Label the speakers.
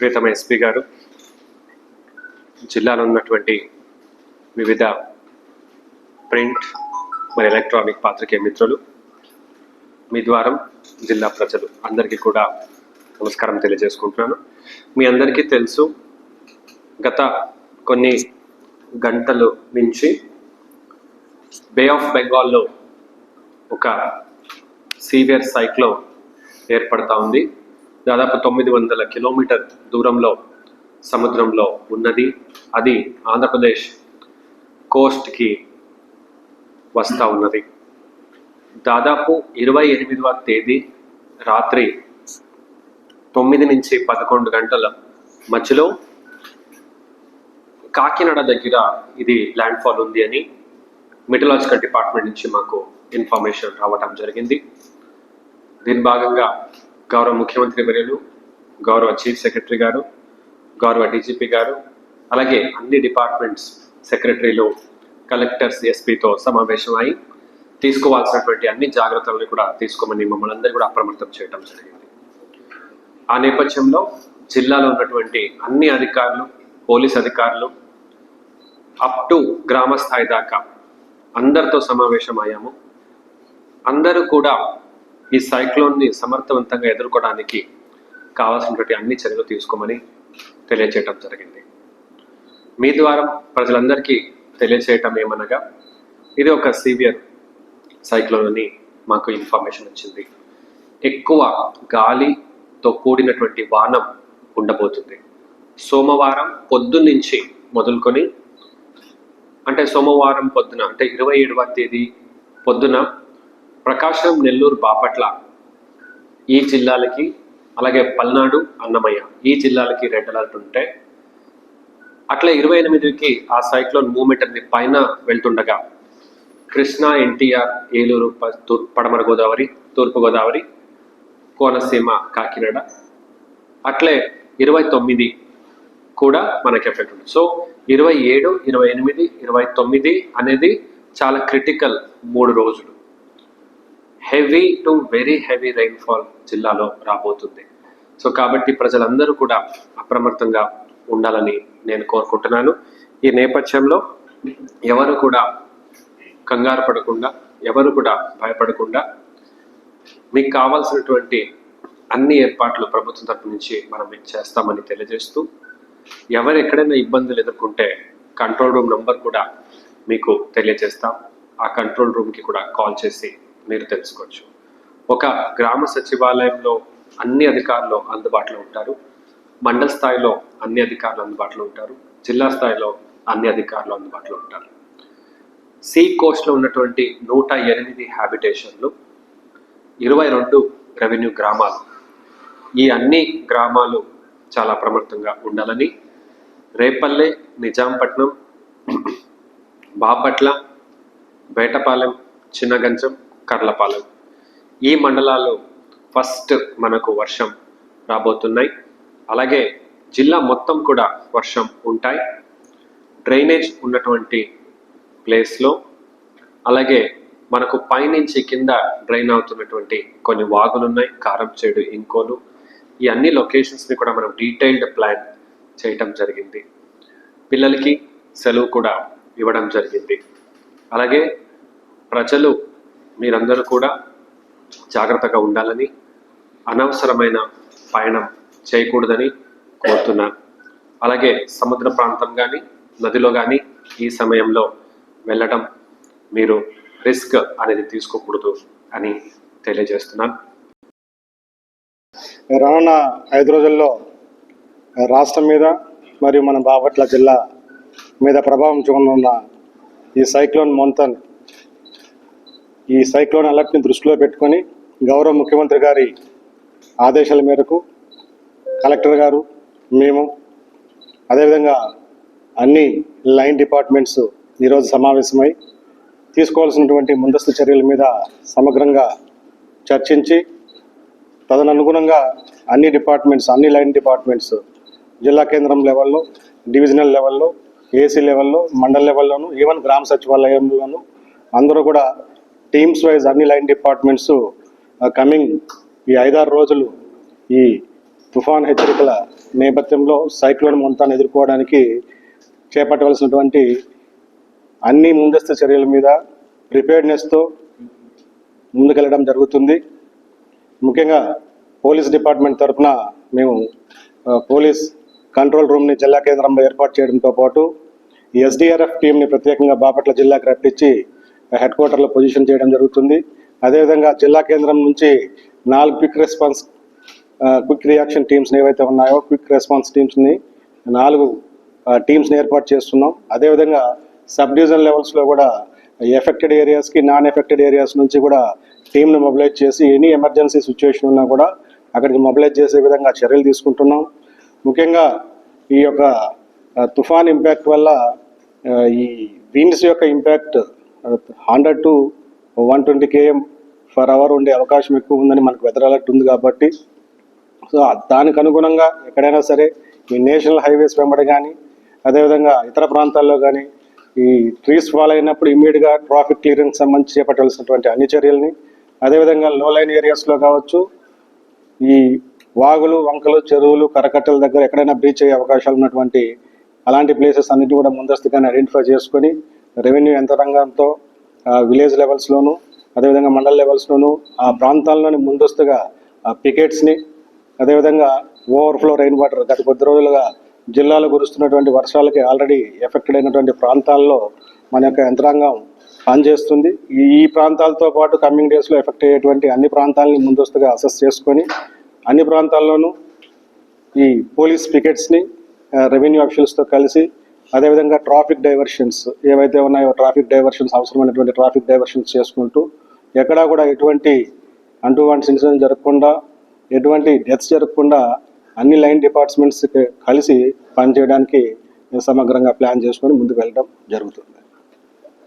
Speaker 1: ప్రీతమ ఎస్పీ గారు జిల్లాలో ఉన్నటువంటి వివిధ ప్రింట్ మరి ఎలక్ట్రానిక్ పాత్రికేయ మిత్రులు మీ ద్వారా జిల్లా ప్రజలు అందరికీ కూడా నమస్కారం తెలియజేసుకుంటున్నాను. మీ అందరికీ తెలుసు గత కొన్ని గంటలు నుంచి బే ఆఫ్ బెంగాల్లో ఒక సీవియర్ సైక్లో ఏర్పడతా ఉంది. దాదాపు తొమ్మిది వందల కిలోమీటర్ దూరంలో సముద్రంలో ఉన్నది. అది ఆంధ్రప్రదేశ్ కోస్ట్కి వస్తూ ఉన్నది. దాదాపు ఇరవై ఎనిమిదవ తేదీ రాత్రి తొమ్మిది నుంచి పదకొండు గంటల మధ్యలో కాకినాడ దగ్గర ఇది ల్యాండ్ఫాల్ ఉంది అని మెటలాజికల్ డిపార్ట్మెంట్ నుంచి మాకు ఇన్ఫర్మేషన్ రావటం జరిగింది. దీని భాగంగా గౌరవ ముఖ్యమంత్రి వర్యులు గౌరవ చీఫ్ సెక్రటరీ గారు గౌరవ డీజీపీ గారు అలాగే అన్ని డిపార్ట్మెంట్స్ సెక్రటరీలు కలెక్టర్స్ ఎస్పీతో సమావేశం అయి తీసుకోవాల్సినటువంటి అన్ని జాగ్రత్తలను కూడా తీసుకోమని మమ్మల్ని అందరూ కూడా అప్రమత్తం చేయడం జరిగింది. ఆ నేపథ్యంలో జిల్లాలో ఉన్నటువంటి అన్ని అధికారులు పోలీస్ అధికారులు అప్ టు గ్రామ స్థాయి దాకా అందరితో సమావేశం అయ్యాము. అందరూ కూడా ఈ సైక్లోన్ని సమర్థవంతంగా ఎదుర్కోవడానికి కావాల్సినటువంటి అన్ని చర్యలు తీసుకోమని తెలియచేయటం జరిగింది. మీ ద్వారా ప్రజలందరికీ తెలియచేయటం ఏమనగా ఇది ఒక సివియర్ సైక్లోన్ అని మాకు ఇన్ఫర్మేషన్ వచ్చింది ఎక్కువ గాలితో కూడినటువంటి వానం ఉండబోతుంది. సోమవారం పొద్దున్నుంచి మొదలుకొని అంటే సోమవారం పొద్దున అంటే ఇరవై ఏడవ తేదీ పొద్దున ప్రకాశం నెల్లూరు బాపట్ల ఈ జిల్లాలకి అలాగే పల్నాడు అన్నమయ్య ఈ జిల్లాలకి రెడ్ అలర్ట్ ఉంటే అట్లా ఇరవై ఎనిమిదికి ఆ సైక్లోన్ మూమెంట్ అనేది పైన వెళ్తుండగా కృష్ణా ఎన్టీఆర్ ఏలూరు తూర్- పడమర గోదావరి తూర్పుగోదావరి కోనసీమ కాకినాడ అట్లే ఇరవై తొమ్మిది కూడా మనకి ఎఫెక్ట్ ఉంది. సో ఇరవై ఏడు ఇరవై ఎనిమిది ఇరవై తొమ్మిది అనేది చాలా క్రిటికల్ మూడు రోజులు. Heavy to very heavy rainfall జిల్లాలో రాబోతుంది. సో కాబట్టి ప్రజలందరూ కూడా అప్రమత్తంగా ఉండాలని నేను కోరుకుంటున్నాను. ఈ నేపథ్యంలో ఎవరు కూడా కంగారు పడకుండా ఎవరు కూడా భయపడకుండా మీకు కావాల్సినటువంటి అన్ని ఏర్పాట్లు ప్రభుత్వం తరపు నుంచి మనం చేస్తామని తెలియజేస్తూ ఎవరు ఎక్కడైనా ఇబ్బందులు ఎదుర్కొంటే కంట్రోల్ రూమ్ నెంబర్ కూడా మీకు తెలియజేస్తాం. ఆ కంట్రోల్ రూమ్కి కూడా కాల్ చేసి మీరు తెలుసుకోవచ్చు. ఒక గ్రామ సచివాలయంలో అన్ని అధికారులు అందుబాటులో ఉంటారు. మండల స్థాయిలో అన్ని అధికారులు అందుబాటులో ఉంటారు. జిల్లా స్థాయిలో అన్ని అధికారులు అందుబాటులో ఉంటారు. సీ కోస్ట్లో ఉన్నటువంటి నూట ఎనిమిది హ్యాబిటేషన్లు ఇరవై రెండు రెవెన్యూ గ్రామాలు. ఈ అన్ని గ్రామాలు చాలా అప్రమత్తంగా ఉండాలని రేపల్లె నిజాంపట్నం బాపట్ల వేటపాలెం చిన్నగంచం కర్లపాలెం. ఈ మండలాలు ఫస్ట్ మనకు వర్షం రాబోతున్నాయి. అలాగే జిల్లా మొత్తం కూడా వర్షం ఉంటాయి. డ్రైనేజ్ ఉన్నటువంటి ప్లేస్లో అలాగే మనకు పైనుంచి కింద డ్రైన్ అవుతున్నటువంటి కొన్ని వాగులు ఉన్నాయి కారం చెడు ఇంకోలు. ఈ అన్ని లొకేషన్స్ని కూడా మనం డీటెయిల్డ్ ప్లాన్ చేయటం జరిగింది. పిల్లలకి సెలవు కూడా ఇవ్వడం జరిగింది. అలాగే ప్రజలు మీరందరూ కూడా జాగ్రత్తగా ఉండాలని అనవసరమైన పయనం చేయకూడదని కోరుతున్నాను. అలాగే సముద్ర ప్రాంతం కానీ నదిలో కానీ ఈ సమయంలో వెళ్ళడం మీరు రిస్క్ అనేది తీసుకోకూడదు అని తెలియజేస్తున్నాను.
Speaker 2: రానున్న ఐదు రోజుల్లో రాష్ట్రం మీద మరియు మన బాపట్ల జిల్లా మీద ప్రభావం చూడనున్న ఈ సైక్లోన్ మొంతన్ ఈ సైక్లోన్ అలర్ట్ని దృష్టిలో పెట్టుకొని గౌరవ ముఖ్యమంత్రి గారి ఆదేశాల మేరకు కలెక్టర్ గారు మేము అదేవిధంగా అన్ని లైన్ డిపార్ట్మెంట్స్ ఈరోజు సమావేశమై తీసుకోవాల్సినటువంటి ముందస్తు చర్యల మీద సమగ్రంగా చర్చించి తదనుగుణంగా అన్ని డిపార్ట్మెంట్స్ అన్ని లైన్ డిపార్ట్మెంట్స్ జిల్లా కేంద్రం లెవెల్లో డివిజనల్ లెవెల్లో ఏసీ లెవెల్లో మండల్ లెవెల్లోను ఈవెన్ గ్రామ సచివాలయంలోను అందరూ కూడా టీమ్స్ వైజ్ అన్ని లైన్ డిపార్ట్మెంట్స్ కమింగ్ ఈ ఐదారు రోజులు ఈ తుఫాన్ హెచ్చరికల నేపథ్యంలో సైక్లోన్ మొంతాన్ని ఎదుర్కోవడానికి చేపట్టవలసినటువంటి అన్ని ముందస్తు చర్యల మీద ప్రిపేర్నెస్తో ముందుకెళ్ళడం జరుగుతుంది. ముఖ్యంగా పోలీస్ డిపార్ట్మెంట్ తరఫున మేము పోలీస్ కంట్రోల్ రూమ్ని జిల్లా కేంద్రంలో ఏర్పాటు చేయడంతో పాటు ఎస్డిఆర్ఎఫ్ టీంని ప్రత్యేకంగా బాపట్ల జిల్లాకు రప్పించి హెడ్ క్వార్టర్లో పొజిషన్ చేయడం జరుగుతుంది. అదేవిధంగా జిల్లా కేంద్రం నుంచి నాలుగు క్విక్ రెస్పాన్స్ క్విక్ రియాక్షన్ టీమ్స్ని ఏవైతే ఉన్నాయో క్విక్ రెస్పాన్స్ టీమ్స్ని నాలుగు టీమ్స్ని ఏర్పాటు చేస్తున్నాం. అదేవిధంగా సబ్ డివిజన్ లెవెల్స్లో కూడా ఎఫెక్టెడ్ ఏరియాస్కి నాన్ ఎఫెక్టెడ్ ఏరియాస్ నుంచి కూడా టీంను మొబిలైజ్ చేసి ఎనీ ఎమర్జెన్సీ సిచ్యువేషన్ ఉన్నా కూడా అక్కడికి మొబిలైజ్ చేసే విధంగా చర్యలు తీసుకుంటున్నాం. ముఖ్యంగా ఈ యొక్క తుఫాన్ ఇంపాక్ట్ వల్ల ఈ విండ్స్ యొక్క impact hundred to one twenty KM per hour ఉండే అవకాశం ఎక్కువ ఉందని మనకు వెదర్ అలర్ట్ ఉంది కాబట్టి సో దానికి అనుగుణంగా ఎక్కడైనా సరే ఈ నేషనల్ హైవేస్ వెంబడి కానీ అదేవిధంగా ఇతర ప్రాంతాల్లో కానీ ఈ ట్రీస్ ఫాల్ అయినప్పుడు ఇమీడియట్గా ట్రాఫిక్ క్లియరెన్స్ సంబంధించి చేపట్టవలసినటువంటి అన్ని చర్యల్ని అదేవిధంగా లో లైన్ ఏరియాస్లో కావచ్చు ఈ వాగులు వంకలు చెరువులు కరకట్టల దగ్గర ఎక్కడైనా బ్రీచ్ అయ్యే అవకాశాలు ఉన్నటువంటి అలాంటి ప్లేసెస్ అన్నిటి కూడా ముందస్తుగానే ఐడెంటిఫై చేసుకొని రెవెన్యూ యంత్రాంగంతో విలేజ్ లెవెల్స్లోను అదేవిధంగా మండల లెవెల్స్లోను ఆ ప్రాంతాల్లోని ముందస్తుగా పికెట్స్ని అదేవిధంగా ఓవర్ఫ్లో రెయిన్ వాటర్ గత కొద్ది రోజులుగా జిల్లాలో కురుస్తున్నటువంటి వర్షాలకి ఆల్రెడీ ఎఫెక్టెడ్ అయినటువంటి ప్రాంతాల్లో మన యొక్క యంత్రాంగం పనిచేస్తుంది ఈ ఈ ప్రాంతాలతో పాటు కమింగ్ డేస్లో ఎఫెక్ట్ అయ్యేటువంటి అన్ని ప్రాంతాలని ముందస్తుగా అసెస్ చేసుకొని అన్ని ప్రాంతాల్లోనూ ఈ పోలీస్ పికెట్స్ని రెవెన్యూ అఫీషియల్స్తో కలిసి అదేవిధంగా ట్రాఫిక్ డైవర్షన్స్ ఏవైతే ఉన్నాయో ట్రాఫిక్ డైవర్షన్స్ అవసరమైనటువంటి ట్రాఫిక్ డైవర్షన్స్ చేసుకుంటూ ఎక్కడా కూడా ఎటువంటి అంటూ వంటి ఇన్సిడెంట్ జరగకుండా ఎటువంటి డెత్స్ జరగకుండా అన్ని లైన్ డిపార్ట్మెంట్స్కి కలిసి పనిచేయడానికి సమగ్రంగా ప్లాన్ చేసుకొని ముందుకు వెళ్ళడం జరుగుతుంది.